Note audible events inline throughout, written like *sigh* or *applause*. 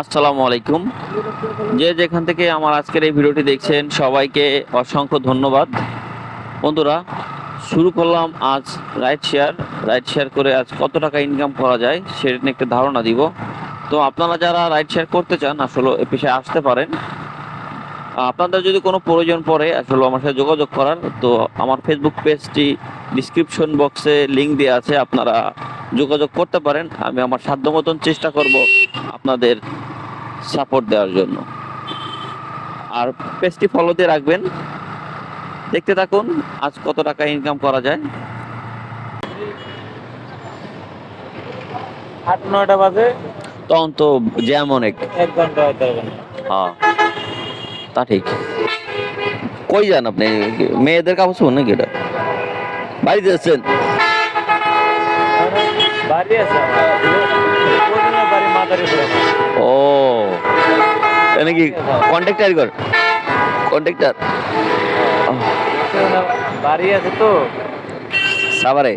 আসসালামু আলাইকুম। যে যেখান থেকে আমার আজকের এই ভিডিওটি দেখছেন, সবাইকে অসংখ্য ধন্যবাদ। বন্ধুরা, শুরু করলাম আজ রাইট শেয়ার রাইড শেয়ার করে আজ কত টাকা ইনকাম করা যায় সেটা নিয়ে একটা ধারণা দিব। তো আপনারা যারা রাইড শেয়ার করতে চান, আসলে এ পেশায় আসতে পারেন। আপনাদের যদি কোনো প্রয়োজন পড়ে আসলে আমার সাথে যোগাযোগ করার তো আমার ফেসবুক পেজটি ডিসক্রিপশন বক্সে লিঙ্ক দেওয়া আছে আপনারা যোগাযোগ করতে পারেন। আমি আমার সাধ্য মতন চেষ্টা করব আপনাদের সাপোর্ট দেওয়ার জন্য। আর পেজটি ফলো দিয়ে রাখবেন। দেখতে থাকুন আজ কত টাকা ইনকাম করা যায়। আট নয়টা বাজে। তখন তো জ্যাম অনেক। এক ঘণ্টা হ্যাঁ। তা ঠিক। কই যান আপনি? মেয়েদের কাপড় শুনুন নাকি এটা? বাড়িতে পুরে ও। এটা কি কন্ট্রাক্টর কর কন্ট্রাক্টর বাড়ি আছে তো। সাভারে।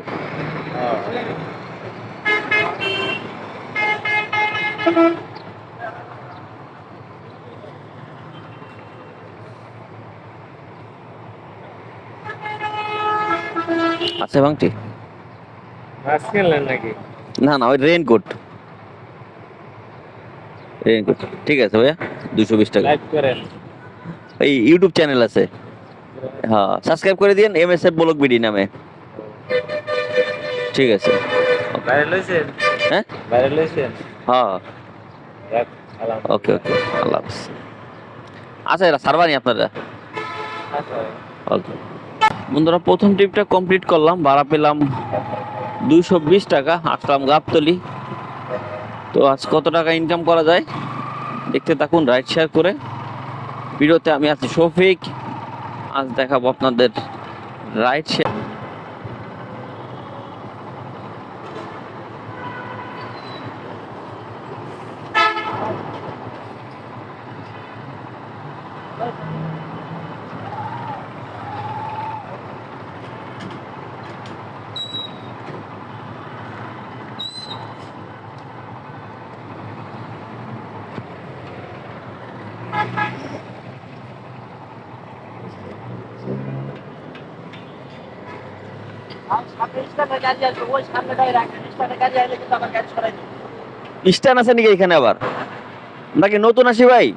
আছে ভাঙটি? নাকি? না না ওই রেনকোট রেনকোট ঠিক আছে ভাইয়া দুশো বিশ টাকা। এই ইউটিউব চ্যানেল আছে। হ্যাঁ সাবস্ক্রাইব করে দিন M S F blog BD নামে। ঠিক আছে। হ্যাঁ? হ্যাঁ। ওকে ওকে আল্লাহ হাফিজ। আচ্ছা এরা সারবানি আপনারা? আচ্ছা, ওকে। বন্ধুরা, প্রথম ট্রিপটা কমপ্লিট করলাম, ভাড়া পেলাম দুইশো বিশ টাকা, আসলাম গাবতলি। তো আজ কত টাকা ইনকাম করা যায়? দেখতে থাকুন রাইড শেয়ার করে। ভিডিওতে আমি আছি শফিক। আজ দেখাবো আপনাদের রাইড শেয়ার আছে নাকি এখানে আবার? নাকি নতুন আসি ভাই?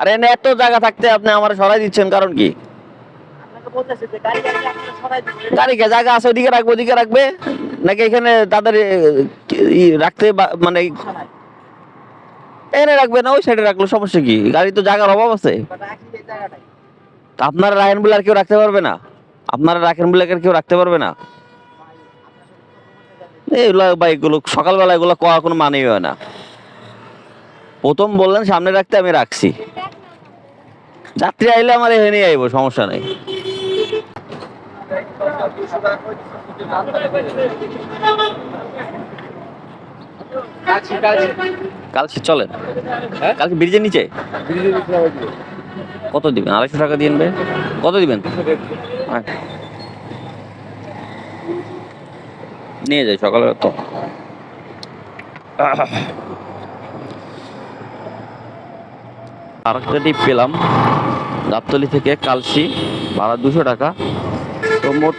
আরে এত জায়গা থাকতে আপনি আমার সরাই দিচ্ছেন কারণ কি? জায়গা আছে, ওদিকে রাখবে ওদিকে রাখবে? নাকি এখানে তাদের রাখতে মানে এনে রাখবে না, ওই সাইডে রাখল, সমস্যা কি? গাড়ি তো জায়গার অভাব আছে। আপনারা বলে আর কেউ রাখতে পারবে না? আপনারা রাখেন বলে আর কেউ রাখতে পারবে না? এইগুলো বা এগুলো সকালবেলা এগুলো করা কোনো মানেই হয় না। প্রথম বললেন সামনে রাখতে আমি রাখছি। যাত্রী আইলে আমার এখানে আইব সমস্যা নেই। কালকে চলেন। হ্যাঁ? কালকে ব্রিজের নিচে? কত দিবেন? আড়াইশো টাকা দিয়ে কত দিবেন? নিয়ে যাই সকালে তো। আরেকটা টিপ পেলাম গাবতলি থেকে কালসি, ভাড়া দুশো টাকা। তো মোট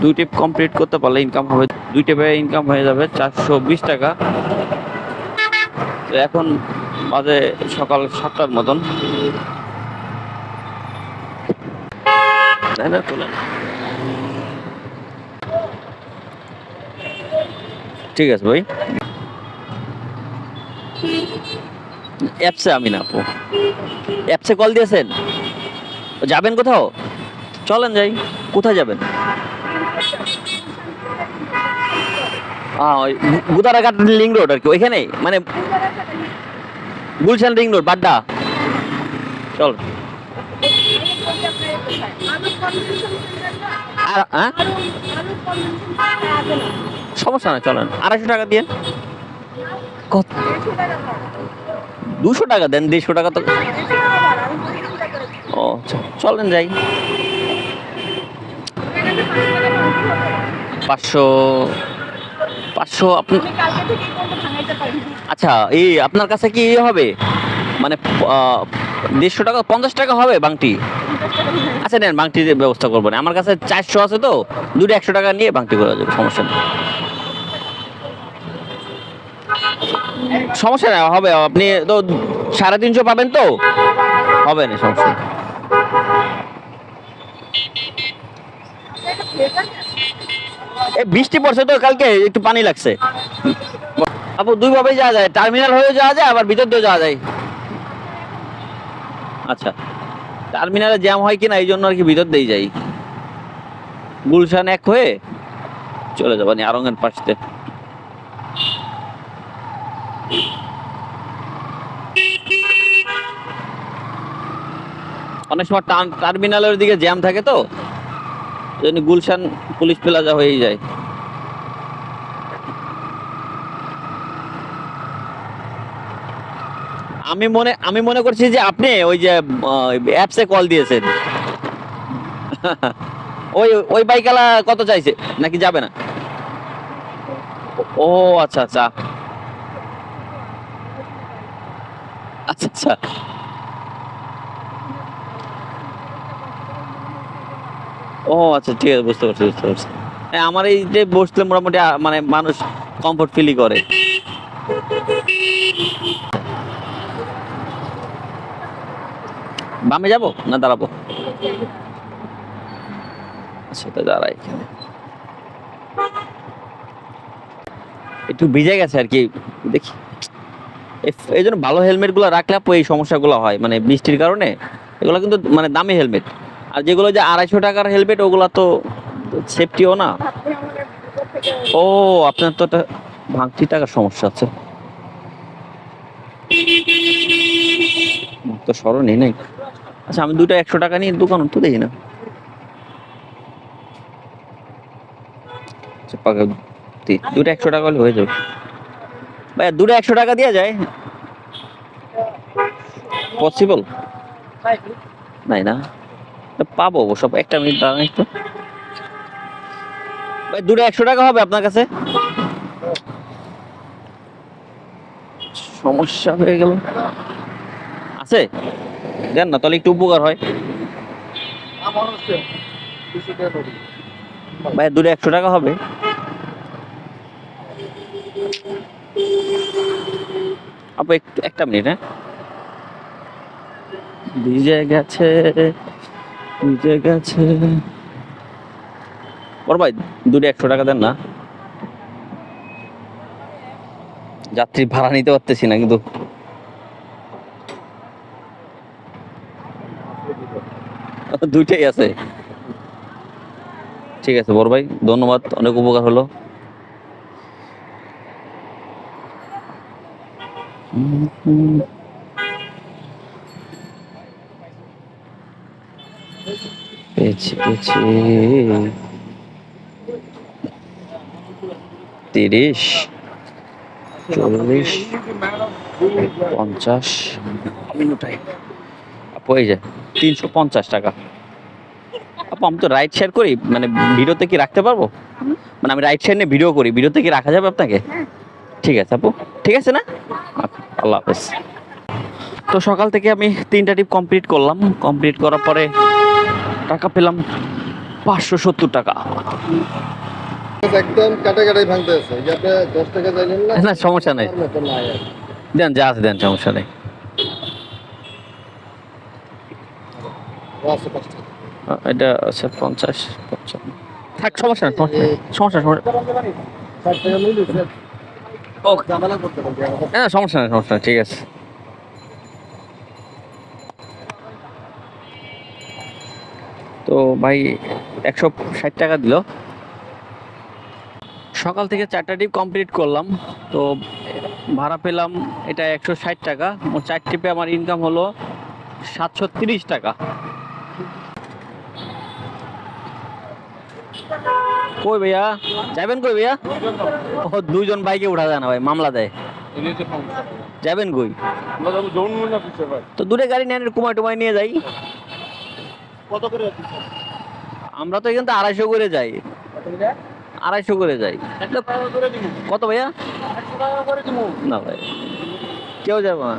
দুই টিপ কমপ্লিট করতে পারলে ইনকাম হবে, দুই টিপে ইনকাম হয়ে যাবে চারশো বিশ টাকা। তো এখন বাজে সকাল সাতটার মতন। তাই না তোলেন ঠিক আছে ভাই। অ্যাপসে আমি না, আপু। অ্যাপসে কল দিয়েছেন? যাবেন কোথাও? চলেন যাই, কোথায় যাবেন? হ্যাঁ ওই গুদারাঘাট লিং রোড আর কি, ওইখানে? মানে গুলশান রিং রোড, বাড্ডা। চল। আর হ্যাঁ? সমস্যা না চলেন। আড়াইশো টাকা দিয়ে। কত? দুশো টাকা দেন দেড়শো টাকা তো। ও চলেন যাই। পাঁচশো পাঁচশো আচ্ছা এই আপনার কাছে কি ইয়ে হবে? মানে দেড়শো টাকা পঞ্চাশ টাকা হবে বাংটি? আচ্ছা নেন বাংটির ব্যবস্থা করব না। আমার কাছে চারশো আছে তো দুটো একশো টাকা নিয়ে বাংটি করা যাবে সমস্যা নেই। সমস্যা নেই, হবে। আপনি তো সাড়ে তিনশো পাবেন তো? হবে না সমস্যা। বৃষ্টি পড়ছে তো কালকে, একটু পানি লাগছে। আপু, দুই ভাবেই যাওয়া যায় টার্মিনাল হয়ে যাওয়া যায়, আবার ভিতর দিয়ে যাওয়া যায়। আচ্ছা টার্মিনালে জ্যাম হয় কিনা, এই জন্য আর কি ভিতর দিয়ে যাই। গুলশান এক হয়ে চলে যাব নি আরঙ্গের পাশতে। অনেক সময় টার্মিনালের দিকে জ্যাম থাকে তো জন্য গুলশান পুলিশ প্লাজা হয়েই যায়। আমি মনে আমি মনে করছি যে আপনি ওই যে অ্যাপসে কল দিয়েছেন। *laughs* ওই ওই বাইকালা কত চাইছে? নাকি যাবে না? ও আচ্ছা আচ্ছা। আচ্ছা আচ্ছা। ও আচ্ছা ঠিক আছে, বুঝতে পারছি বুঝতে পারছি। হ্যাঁ আমার এই যে বসলে মোটামুটি মানে মানুষ কমফোর্ট ফিলই করে। বামে যাব না দাঁড়াবো? আচ্ছা তো দাঁড়াই এখানে। একটু ভিজে গেছে আর কি, দেখি। এই- জন্য ভালো হেলমেটগুলো রাখলে এই সমস্যাগুলো হয় মানে বৃষ্টির কারণে। এগুলো কিন্তু মানে দামি হেলমেট আর যেগুলো যে আড়াইশো টাকার হেলমেট ওগুলো তো সেফটিও না। ও আপনার তো একটা ভাঙতি টাকার সমস্যা আছে। তো স্মরণই নেই আচ্ছা আমি দুটো একশো টাকা নিয়ে দোকান তো দেখি না। আচ্ছা, পাকা- দুটো একশো টাকা হলে হয়ে যাবে। ভাইয়া দুটো একশো টাকা দেওয়া যায়? পসিবল নাই না? পাবো সব একটা মিনিট দাঁড়ান একটু। ভাই, দুটো একশো টাকা হবে আপনার কাছে? সমস্যা হয়ে গেল। আছে? দেন না, তাহলে একটু উপকার হয়। ভাই, দুটো একশো টাকা হবে। আপু, একটু, একটা মিনিট হ্যাঁ। ভিজে গেছে। ভিজে গেছে। বড় ভাই দুটো একশো টাকা দেন না। যাত্রী ভাড়া নিতে পারতেছি না কিন্তু। দুইটাই আছে। ঠিক আছে বড় ভাই ধন্যবাদ অনেক উপকার হলো। পেয়েছি পেয়েছি তিরিশ চল্লিশ পঞ্চাশ। আপু এই যে তিনশো পঞ্চাশ টাকা। আপু আমি তো রাইড শেয়ার করি মানে ভিডিওতে কি রাখতে পারব? মানে আমি রাইড শেয়ার নিয়ে ভিডিও করি ভিডিওতে কি রাখা যাবে আপনাকে? ঠিক আছে আপু। ঠিক আছে না? আচ্ছা, আল্লাহ হাফেজ। তো সকাল থেকে আমি তিনটা টিপ কমপ্লিট করলাম। কমপ্লিট করার পরে টাকা পেলাম পাঁচশো সত্তর টাকা। একদম কাটা কাটাই ভাঙতে আছে। যে আপনি দশ টাকা চাইলেন না না সমস্যা নেই। দেন যা আছে দেন সমস্যা নেই। এটা আছে পঞ্চাশ পঞ্চান্ন। থাক সমস্যা নেই সমস্যা সমস্যা ওকে হ্যাঁ সমস্যা নেই সমস্যা নেই ঠিক আছে। তো ভাই একশো ষাট টাকা দিল। সকাল থেকে চারটা টিপ কমপ্লিট করলাম তো ভাড়া পেলাম এটা একশো ষাট টাকা। মোট চার টিপে আমার ইনকাম হলো সাতশো তিরিশ টাকা। কই ভাইয়া? যাবেন কই ভাইয়া? ও দুইজন বাইকে উঠা যায় না ভাই মামলা দেয়। যাবেন কই? তো দূরে গাড়ি নেন কুমায় টুমায় নিয়ে যাই। কত করে আমরা তো এখান থেকে আড়াইশো করে যাই। আড়াইশো করে যাই। করে দিব কত ভাইয়া? করে না ভাই। কেউ যাব না।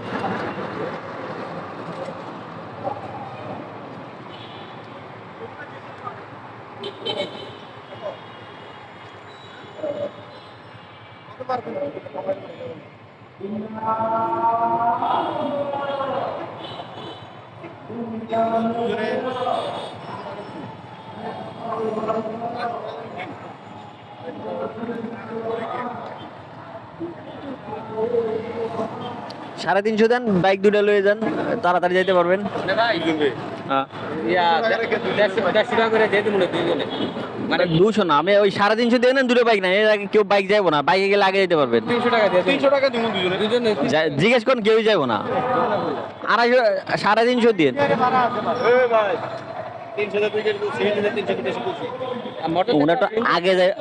সাড়ে তিনশো দেন বাইক দুটা লয়ে যান তাড়াতাড়ি যাইতে পারবেন। হ্যাঁ। দেড়শো টাকা করে যেতে মনে না দুইজনে। মানে দুশো না আমি ওই সাড়ে তিনশো দিয়ে নেন দুটো বাইক না এর আগে কেউ বাইক যাইবো না বাইকে গেলে আগে যেতে পারবেন। তিনশো টাকা দিয়ে তিনশো টাকা দিব দুজনে। দুজনে। জিজ্ঞেস করুন কেউই যাব না। আড়াইশো সাড়ে তিনশো দিয়ে আগে যায়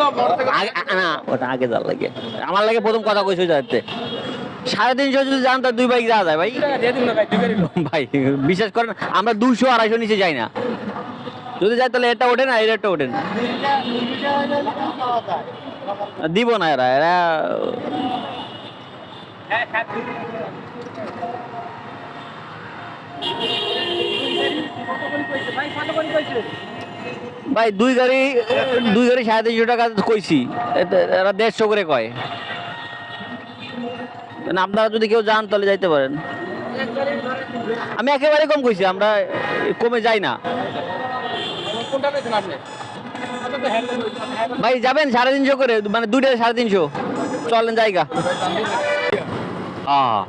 না ওটা আগে যাওয়ার লাগে। আমার লাগে প্রথম কথা কইছো যাতে সাড়ে তিনশো যদি যান তার দুই বাইক যাওয়া যায় ভাই। ভাই বিশ্বাস করেন আমরা দুশো আড়াইশো নিচে যাই না। যদি যাই তাহলে এটা ওঠে না এর একটা ওঠে না। দিব না এরা এরা ভাই, দুই গাড়ি দুই গাড়ি সাড়ে তিনশো টাকা কইছি এরা দেড়শো করে কয়। আপনারা যদি কেউ যান তাহলে যাইতে পারেন। আমি একেবারে কম কইছি, আমরা কমে যাই না। কোনটা পেয়েছেন আপনি? ভাই যাবেন সাড়ে তিনশো করে মানে দুইটা সাড়ে তিনশো। চলেন জায়গা। হ্যাঁ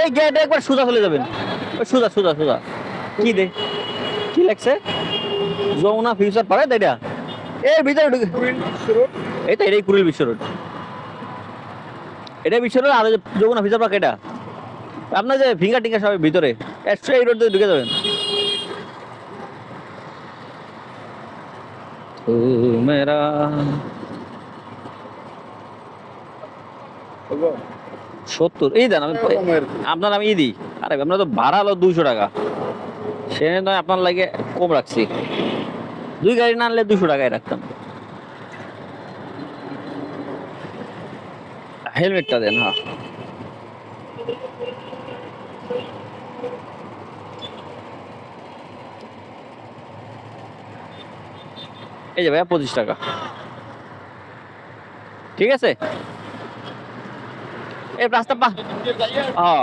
এই গেটে একবার সোজা চলে যাবেন। সোজা সোজা সোজা। কি দে? কি লাগছে যমুনা ফিউচার পারে তো এটা? এই ভিতরে ঢুকে এই তো এটাই কুড়িল বিশ্ব রোড এটা বিশ্ব রোড আর যমুনা ফিউচার পার্ক এটা? আপনার যে ফিঙ্গার টিঙ্গার সবাই ভিতরে একশো এই রোড দিয়ে ঢুকে যাবেন। মেরা সত্তর। এই দেন আমি আপনার আমি ই দিই। আরে আপনার তো ভাড়া হলো দুইশো টাকা। সে নয় আপনার লাগে কম রাখছি। দুই গাড়ি না আনলে দুশো টাকায় রাখতাম। হেলমেটটা দেন হ্যাঁ। এই যে ভাইয়া পঁচিশ টাকা। ঠিক আছে? এই রাস্তা পা হ্যাঁ।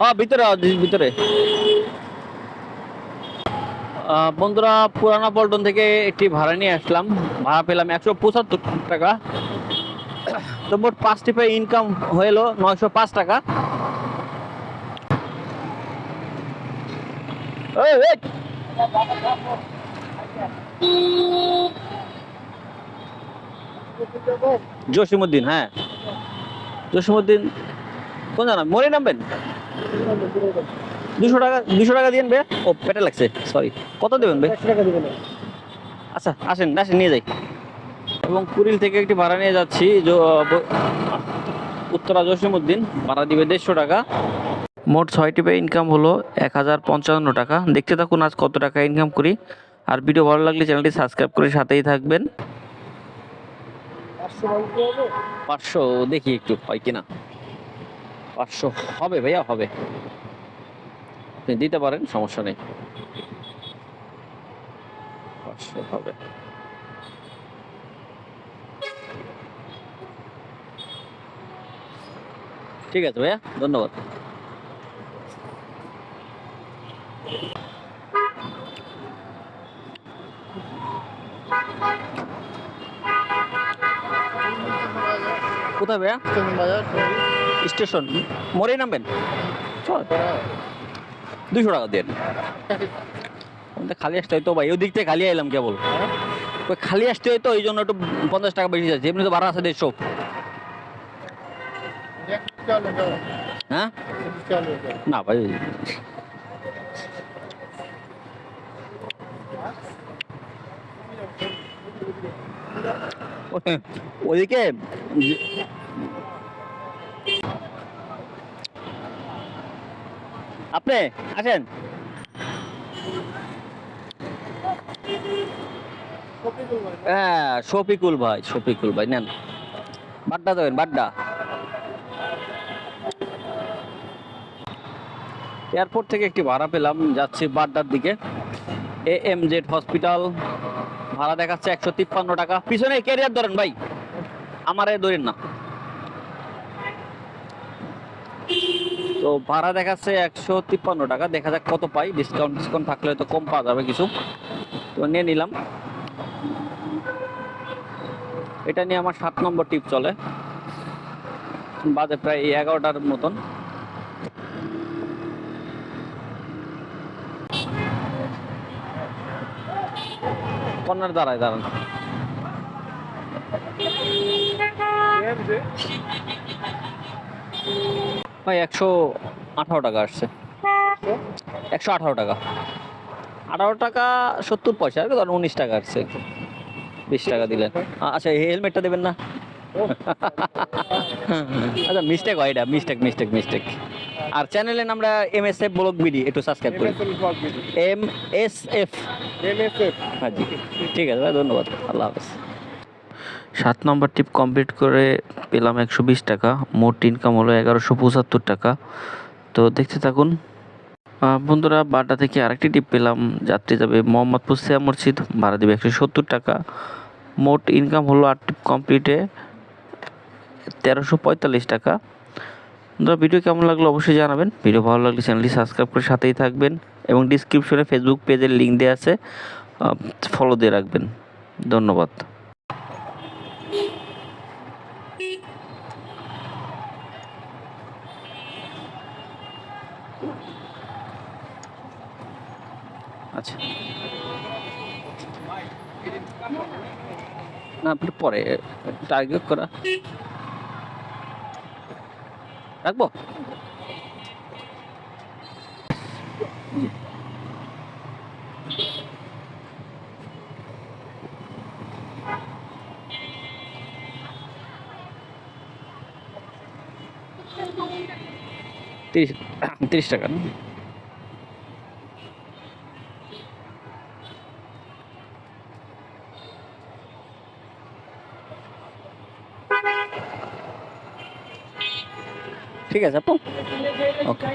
হ্যাঁ ভিতরে ভিতরে। আহ, বন্ধুরা পুরানা পল্টন থেকে একটি ভাড়া নিয়ে আসলাম। ভাড়া পেলাম একশো পঁচাত্তর টাকা। তো মোট পাঁচ টিপে ইনকাম হলো নয়শো পাঁচ টাকা। এই। জসিমুদ্দিন হ্যাঁ। জসিমুদ্দিন কোন জানা? মরে নামবেন? দুশো টাকা দুশো টাকা দিয়েন বে। ও পেটে লাগছে সরি কত দেবেন বে? আচ্ছা আসেন আসেন নিয়ে যাই। এবং কুড়িল থেকে একটি ভাড়া নিয়ে যাচ্ছি উত্তরা জসিমুদ্দিন ভাড়া দিবে দেড়শো টাকা। মোট ছয়টি পে ইনকাম হলো এক হাজার পঞ্চান্ন টাকা। দেখতে থাকুন আজ কত টাকা ইনকাম করি। আর ভিডিও ভালো লাগলে চ্যানেলটি সাবস্ক্রাইব করে সাথেই থাকবেন। পাঁচশো দেখি একটু হয় কিনা। পাঁচশো হবে ভাইয়া, হবে। আপনি দিতে পারেন, সমস্যা নেই। পাঁচশো হবে। ঠিক আছে ভাইয়া, ধন্যবাদ। কোথায় ভাইয়া স্টেশন মোড়ে নামবেন? দুশো টাকা দেন। খালি আসতে হয়তো ভাই ওই দিক থেকে খালি এলাম কেবল। খালি আসতে হয়তো এই জন্য একটু পঞ্চাশ টাকা বেশি যাচ্ছে এমনি তো ভাড়া আছে দেড়শো। হ্যাঁ? না ভাই। ওদিকে আপনি আসেন। হ্যাঁ শফিকুল ভাই শফিকুল ভাই, নেন। বাড্ডা দেবেন, বাড্ডা। এয়ারপোর্ট থেকে একটি ভাড়া পেলাম, যাচ্ছি বাড্ডার দিকে। এ এম জেড হসপিটাল, ভাড়া দেখাচ্ছে একশো তিপ্পান্ন টাকা। পিছনে ক্যারিয়ার ধরেন ভাই। আমারে ধরেন না। তো ভাড়া দেখাচ্ছে একশো তিপ্পান্ন টাকা। দেখা যাক কত পাই। ডিসকাউন্ট ডিসকাউন্ট থাকলে হয়তো কম পাওয়া যাবে কিছু। তো নিয়ে নিলাম। এটা নিয়ে আমার সাত নম্বর টিপ চলে। বাজে প্রায় এগারোটার মতন। কর্নার দাঁড়ায় দাঁড়ান। ভাই একশো আঠারো টাকা আসছে। একশো আঠারো টাকা। আঠারো টাকা সত্তর পয়সা আর কি ধরেন উনিশ টাকা আসছে। বিশ টাকা দিলেন। আচ্ছা হেলমেটটা দেবেন না? আচ্ছা মিস্টেক হয় এটা। মিস্টেক মিস্টেক মিস্টেক আর চ্যানেলের নামটা M S F blog BD একটু সাবস্ক্রাইব করি। MSL blog video M S F হ্যাঁ জি। ঠিক আছে ভাই ধন্যবাদ। আল্লাহ হাফেজ। সাত নম্বর টিপ কমপ্লিট করে পেলাম একশো বিশ টাকা। মোট ইনকাম হলো এগারোশো পঁচাত্তর টাকা। তো দেখতে থাকুন। বন্ধুরা, বাড্ডা থেকে আরেকটি টিপ পেলাম। যাত্রী যাবে মোহাম্মদপুর সিয়া মসজিদ, ভাড়া দেবে একশো সত্তর টাকা। মোট ইনকাম হলো আট টিপ কমপ্লিটে তেরোশো পঁয়তাল্লিশ টাকা। বন্ধুরা, ভিডিও কেমন লাগল অবশ্যই জানাবেন। ভিডিও ভালো লাগলে চ্যানেলটি সাবস্ক্রাইব করে সাথেই থাকবেন এবং ডিসক্রিপশনে ফেসবুক পেজের লিঙ্ক দেওয়া আছে। ফলো দিয়ে রাখবেন। ধন্যবাদ। আচ্ছা। না আপনি পরে টার্গেট করা। রাখব? তিরিশ তিরিশ টাকা না? ঠিক আছে আপু ওকে